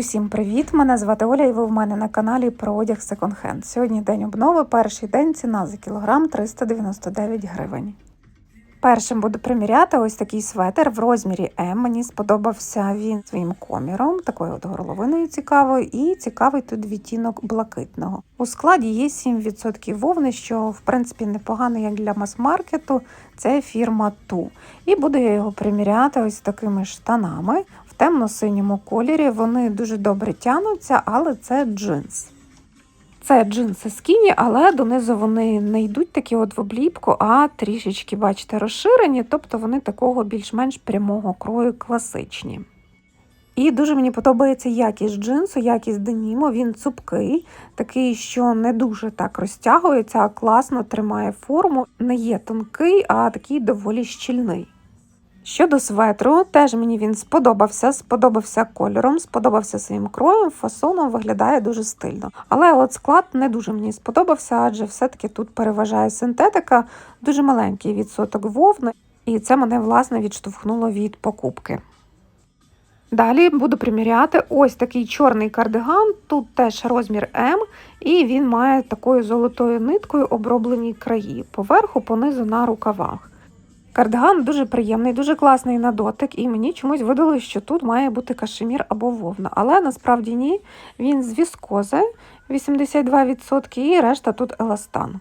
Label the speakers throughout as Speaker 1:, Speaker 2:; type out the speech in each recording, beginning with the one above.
Speaker 1: Усім привіт! Мене звати Оля, і ви в мене на каналі про одяг секонд-хенд. Сьогодні день обнови, перший день ціна за кілограм 399 гривень. Першим буду приміряти ось такий светр в розмірі М. Мені сподобався він своїм коміром, такою от горловиною цікавою, і цікавий тут відтінок блакитного. У складі є 7% вовни, що в принципі непогано як для мас-маркету. Це фірма Ту. І буду я його приміряти ось такими штанами темно-синьому кольорі. Вони дуже добре тянуться, але це джинс. Це джинси скіні, але донизу вони не йдуть такі от в обліпку, а трішечки, бачите, розширені, тобто вони такого більш-менш прямого крою класичні. І дуже мені подобається якість джинсу, якість деніму. Він цупкий, такий, що не дуже так розтягується, а класно тримає форму. Не є тонкий, а такий доволі щільний. Щодо светру, теж мені він сподобався, сподобався кольором, сподобався своїм кроєм, фасоном виглядає дуже стильно. Але от склад не дуже мені сподобався, адже все-таки тут переважає синтетика, дуже маленький відсоток вовни, і це мене власне відштовхнуло від покупки. Далі буду приміряти ось такий чорний кардиган. Тут теж розмір М, і він має такою золотою ниткою оброблені краї, поверху, понизу на рукавах. Кардиган дуже приємний, дуже класний на дотик, і мені чомусь видалося, що тут має бути кашемір або вовна. Але насправді ні, він з віскози 82% і решта тут еластан.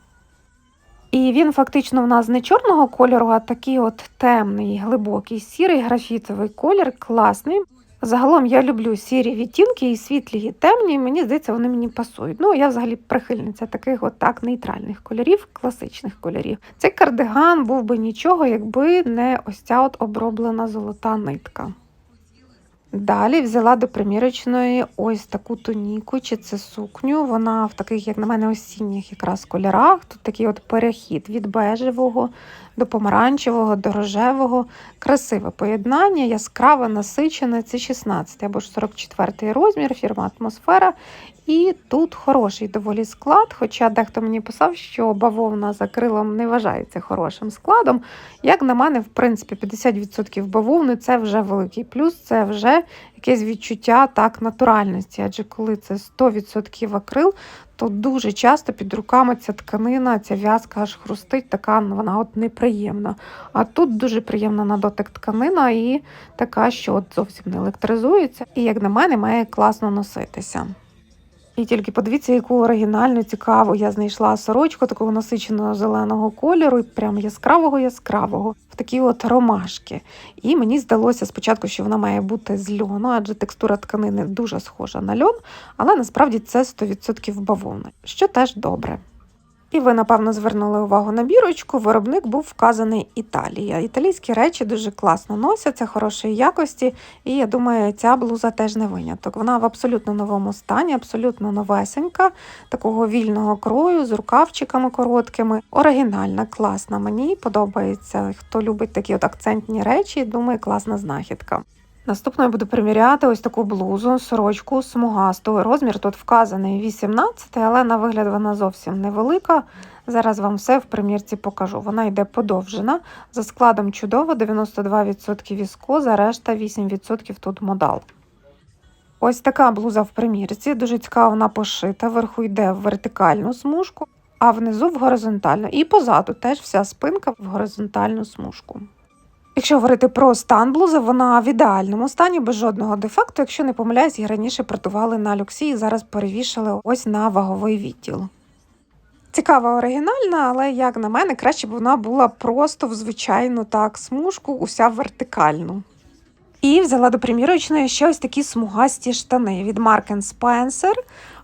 Speaker 1: І він фактично в нас не чорного кольору, а такий от темний, глибокий, сірий графітовий колір, класний. Загалом я люблю сірі відтінки і світлі, і темні. Мені здається, вони мені пасують. Ну, я взагалі прихильниця таких от нейтральних кольорів, класичних кольорів. Цей кардиган був би нічого, якби не ось ця от оброблена золота нитка. Далі взяла до примірочної ось таку туніку, чи це сукню. Вона в таких, як на мене, осінніх якраз кольорах. Тут такий от перехід від бежевого до помаранчевого, до рожевого. Красиве поєднання, яскраве, насичене. Це 16 або ж 44 розмір, фірма атмосфера. І тут хороший доволі склад, хоча дехто мені писав, що бавовна за крилом не вважається хорошим складом. Як на мене, в принципі, 50% бавовни це вже великий плюс, це вже якесь відчуття так натуральності. Адже коли це 100% акрил, то дуже часто під руками ця тканина, ця в'язка аж хрустить, така вона от неприємна. А тут дуже приємна на дотик тканина і така, що от зовсім не електризується, і, як на мене, має класно носитися. І тільки подивіться, яку оригінальну, цікаву я знайшла сорочку такого насиченого зеленого кольору, прям яскравого яскравого, в такі от ромашки. І мені здалося спочатку, що вона має бути з льону, адже текстура тканини дуже схожа на льон, але насправді це 100% бавовна, що теж добре. І ви, напевно, звернули увагу на бірочку. Виробник був вказаний Італія. Італійські речі дуже класно носяться, хорошої якості, і я думаю, ця блуза теж не виняток. Вона в абсолютно новому стані, абсолютно новесенька, такого вільного крою з рукавчиками короткими. Оригінальна, класна. Мені подобається. Хто любить такі от акцентні речі, думаю, класна знахідка. Наступно я буду приміряти ось таку блузу, сорочку смугасту. Розмір тут вказаний 18, але на вигляд вона зовсім невелика. Зараз вам все в примірці покажу. Вона йде подовжена, за складом чудово, 92% віскоза, решта 8% тут модал. Ось така блуза в примірці, дуже цікаво, вона пошита. Вверху йде в вертикальну смужку, а внизу в горизонтальну. І позаду теж вся спинка в горизонтальну смужку. Якщо говорити про стан блузи, вона в ідеальному стані, без жодного дефекту. Якщо не помиляюсь, її раніше продавали на люксі і зараз перевішали ось на ваговий відділ. Цікава оригінальна, але, як на мене, краще б вона була просто в звичайну так смужку, уся вертикальну. І взяла до примірочної ще ось такі смугасті штани від Mark Spencer.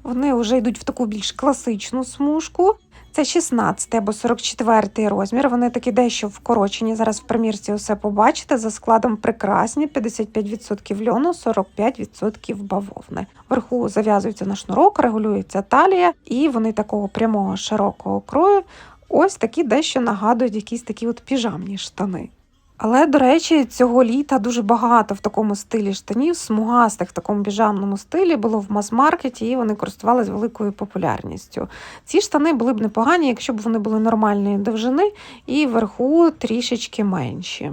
Speaker 1: Вони вже йдуть в таку більш класичну смужку. Це 16 або 44 розмір. Вони такі дещо вкорочені. Зараз в примірці усе побачите. За складом прекрасні: 55% льону, 45% бавовни. Вверху зав'язується на шнурок, регулюється талія, і вони такого прямого широкого крою. Ось такі дещо нагадують якісь такі от піжамні штани. Але, до речі, цього літа дуже багато в такому стилі штанів, смугастих в такому біжамному стилі було в мас-маркеті, і вони користувалися великою популярністю. Ці штани були б непогані, якщо б вони були нормальної довжини і вверху трішечки менші.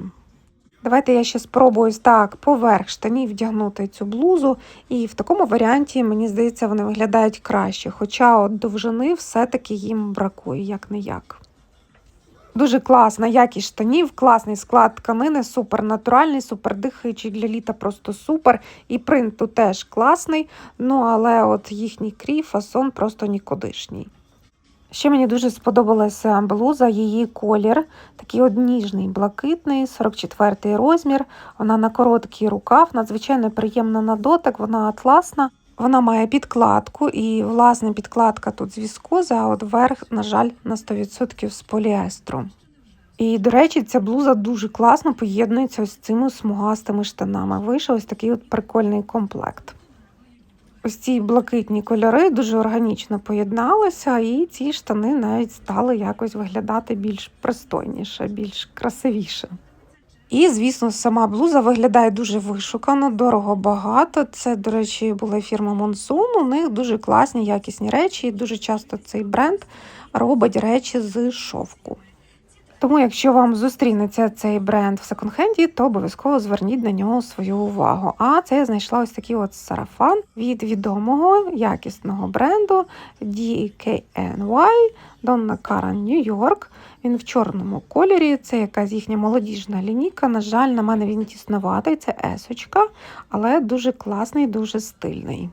Speaker 1: Давайте я ще спробую так поверх штанів вдягнути цю блузу, і в такому варіанті, мені здається, вони виглядають краще. Хоча от довжини все-таки їм бракує, як не як. Дуже класна якість штанів, класний склад тканини, супер натуральний, супер дихаючий для літа, просто супер. І принт тут теж класний. Ну але от їхній крій, фасон просто нікудишній. Ще мені дуже сподобалася блуза, її колір, такий от ніжний, блакитний, 44 розмір. Вона на короткий рукав, надзвичайно приємна на дотик, вона атласна. Вона має підкладку, і власне підкладка тут з віскози, а от верх, на жаль, на 100% з поліестру. І, до речі, ця блуза дуже класно поєднується ось з цими смугастими штанами. Вийшов ось такий от прикольний комплект. Ось ці блакитні кольори дуже органічно поєдналися, і ці штани навіть стали якось виглядати більш пристойніше, більш красивіше. І, звісно, сама блуза виглядає дуже вишукано, дорого багато. Це, до речі, була фірма Monsoon. У них дуже класні, якісні речі, і дуже часто цей бренд робить речі з шовку. Тому, якщо вам зустрінеться цей бренд в секонд-хенді, то обов'язково зверніть на нього свою увагу. А це я знайшла ось такий от сарафан від відомого якісного бренду DKNY Donna Karan New York. Він в чорному кольорі. Це якась їхня молодіжна лінійка. На жаль, на мене він тісноватий, це есочка, але дуже класний, дуже стильний.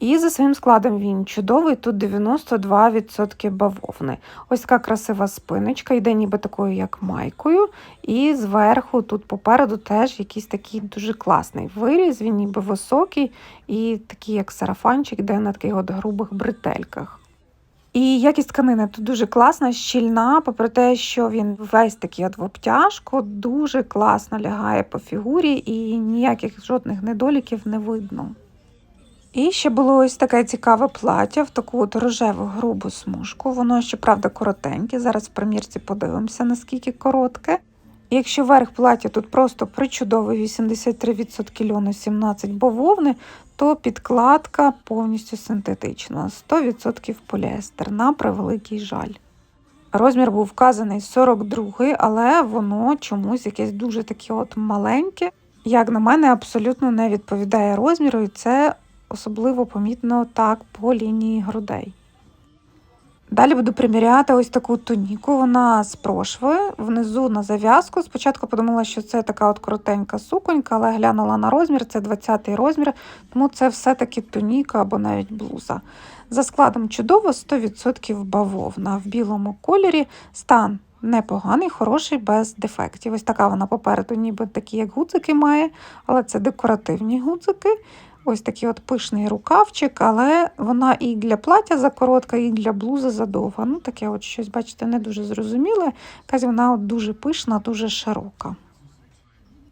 Speaker 1: І за своїм складом він чудовий, тут 92% бавовни. Ось така красива спиночка, йде ніби такою, як майкою. І зверху, тут попереду, теж якийсь такий дуже класний виріз, він ніби високий, і такий, як сарафанчик, йде на таких от грубих бретельках. І якість тканини тут дуже класна, щільна, попри те, що він весь такий от в обтяжку, дуже класно лягає по фігурі і ніяких жодних недоліків не видно. І ще було ось таке цікаве плаття в таку от рожеву грубу смужку. Воно, щоправда, коротеньке. Зараз в примірці подивимося, наскільки коротке. Якщо верх плаття тут просто причудовий 83% льону, 17 бавовни, то підкладка повністю синтетична, 100% поліестер, на превеликий жаль. Розмір був вказаний 42, але воно чомусь якесь дуже таке от маленьке. Як на мене, абсолютно не відповідає розміру, і це особливо помітно так по лінії грудей. Далі буду приміряти ось таку туніку, вона з прошви, внизу на зав'язку. Спочатку подумала, що це така от коротенька суконька, але глянула на розмір, це 20-й розмір, тому це все-таки туніка або навіть блуза. За складом чудово, 100% бавовна в білому кольорі. Стан непоганий, хороший, без дефектів. Ось така вона попереду, ніби такі, як гудзики має, але це декоративні гудзики. Ось такий от пишний рукавчик, але вона і для плаття закоротка, і для блузи задовга. Ну, таке от щось, бачите, не дуже зрозуміле. Якась вона от дуже пишна, дуже широка.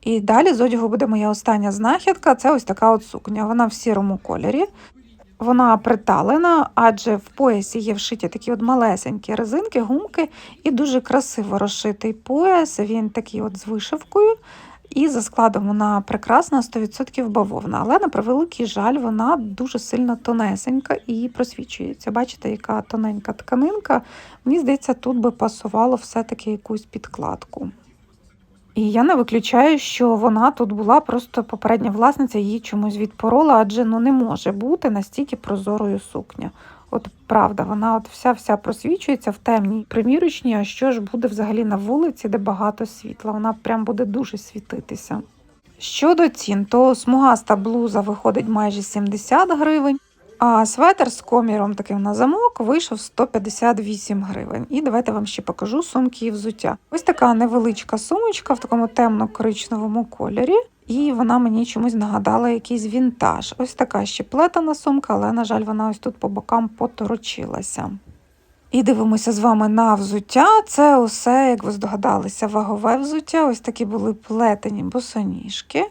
Speaker 1: І далі з одягу буде моя остання знахідка це ось така от сукня. Вона в сірому кольорі. Вона приталена, адже в поясі є вшиті такі от малесенькі резинки, гумки, і дуже красиво розшитий пояс. Він такий от з вишивкою. І за складом вона прекрасна, 100% бавовна, але на превеликий жаль, вона дуже сильно тонесенька і просвічується. Бачите, яка тоненька тканинка. Мені здається, тут би пасувало все-таки якусь підкладку. І я не виключаю, що вона тут була просто попередня власниця її чомусь відпорола, адже ну не може бути настільки прозорою сукня. От правда, вона от вся-вся просвічується в темній примірочній, а що ж буде взагалі на вулиці, де багато світла. Вона прям буде дуже світитися. Щодо цін, то смугаста блуза виходить майже 70 гривень, а светр з коміром таким на замок вийшов 158 гривень. І давайте вам ще покажу сумки і взуття. Ось така невеличка сумочка в такому темно-коричневому кольорі. І вона мені чомусь нагадала якийсь вінтаж. Ось така ще плетена сумка, але, на жаль, вона ось тут по бокам поторочилася. І дивимося з вами на взуття. Це усе, як ви здогадалися, вагове взуття. Ось такі були плетені босоніжки.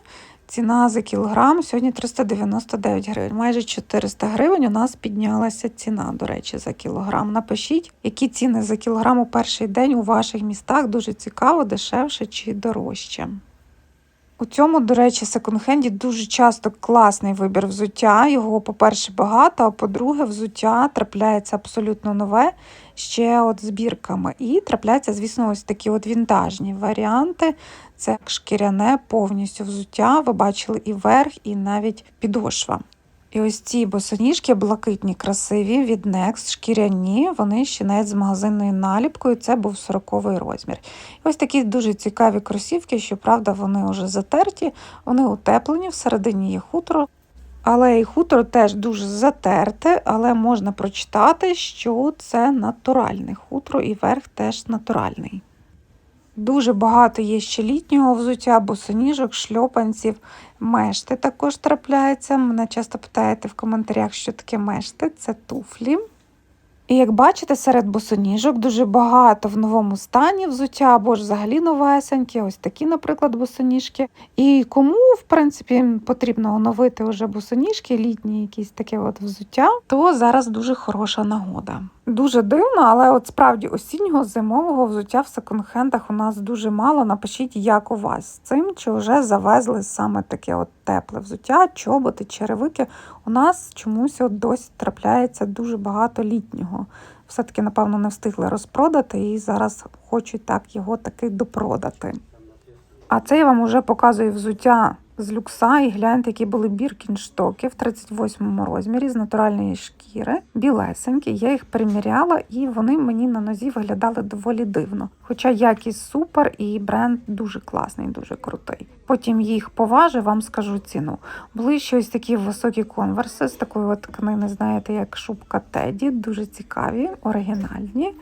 Speaker 1: Ціна за кілограм сьогодні 399 гривень. Майже 400 гривень у нас піднялася ціна, до речі, за кілограм. Напишіть, які ціни за кілограм у перший день у ваших містах. Дуже цікаво, дешевше чи дорожче. У цьому, до речі, секонд-хенді дуже часто класний вибір взуття. Його, по-перше, багато, а по-друге, взуття трапляється абсолютно нове, ще от збірками. І трапляються, звісно, ось такі от вінтажні варіанти. Це шкіряне повністю взуття. Ви бачили і верх, і навіть підошва. І ось ці босоніжки блакитні, красиві від Next, шкіряні, вони ще навіть з магазинною наліпкою. Це був 40 розмір. І ось такі дуже цікаві кросівки, щоправда, вони вже затерті, вони утеплені, всередині є хутро. Але і хутро теж дуже затерте, але можна прочитати, що це натуральне хутро, і верх теж натуральний. Дуже багато є ще літнього взуття, босоніжок, шльопанців, мешти також трапляються. Мене часто питаєте в коментарях, що таке мешти, це туфлі. І як бачите, серед босоніжок дуже багато в новому стані взуття або ж взагалі новесенькі, ось такі, наприклад, босоніжки. І кому, в принципі, потрібно оновити вже босоніжки, літні якісь таке от взуття, то зараз дуже хороша нагода. Дуже дивно, але от справді осіннього зимового взуття в секонд-хендах у нас дуже мало. Напишіть, як у вас з цим, чи вже завезли саме таке от тепле взуття, чоботи, черевики. У нас чомусь от досі трапляється дуже багато літнього. Все-таки, напевно, не встигли розпродати і зараз хочуть так його таки допродати. А це я вам уже показую взуття з люкса. І гляньте, які були біркінштоки в 38 розмірі з натуральної шкіри, білесенькі. Я їх приміряла, і вони мені на нозі виглядали доволі дивно. Хоча якість супер і бренд дуже класний, дуже крутий. Потім їх поважу, вам скажу ціну. Були ще ось такі високі конверси з такої от тканини, знаєте, як шубка Теді, дуже цікаві, оригінальні.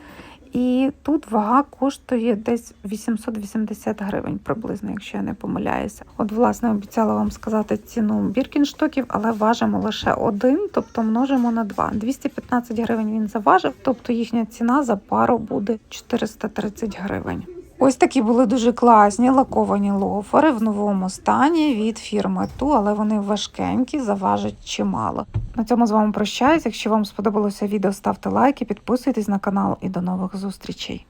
Speaker 1: І тут вага коштує десь 880 гривень приблизно, якщо я не помиляюся. От, власне, обіцяла вам сказати ціну біркінштоків, але важимо лише один, тобто множимо на 2. 215 гривень він заважив, тобто їхня ціна за пару буде 430 гривень. Ось такі були дуже класні лаковані лофери в новому стані від фірми Ту, але вони важкенькі, заважать чимало. На цьому з вами прощаюсь. Якщо вам сподобалося відео, ставте лайки, підписуйтесь на канал і до нових зустрічей.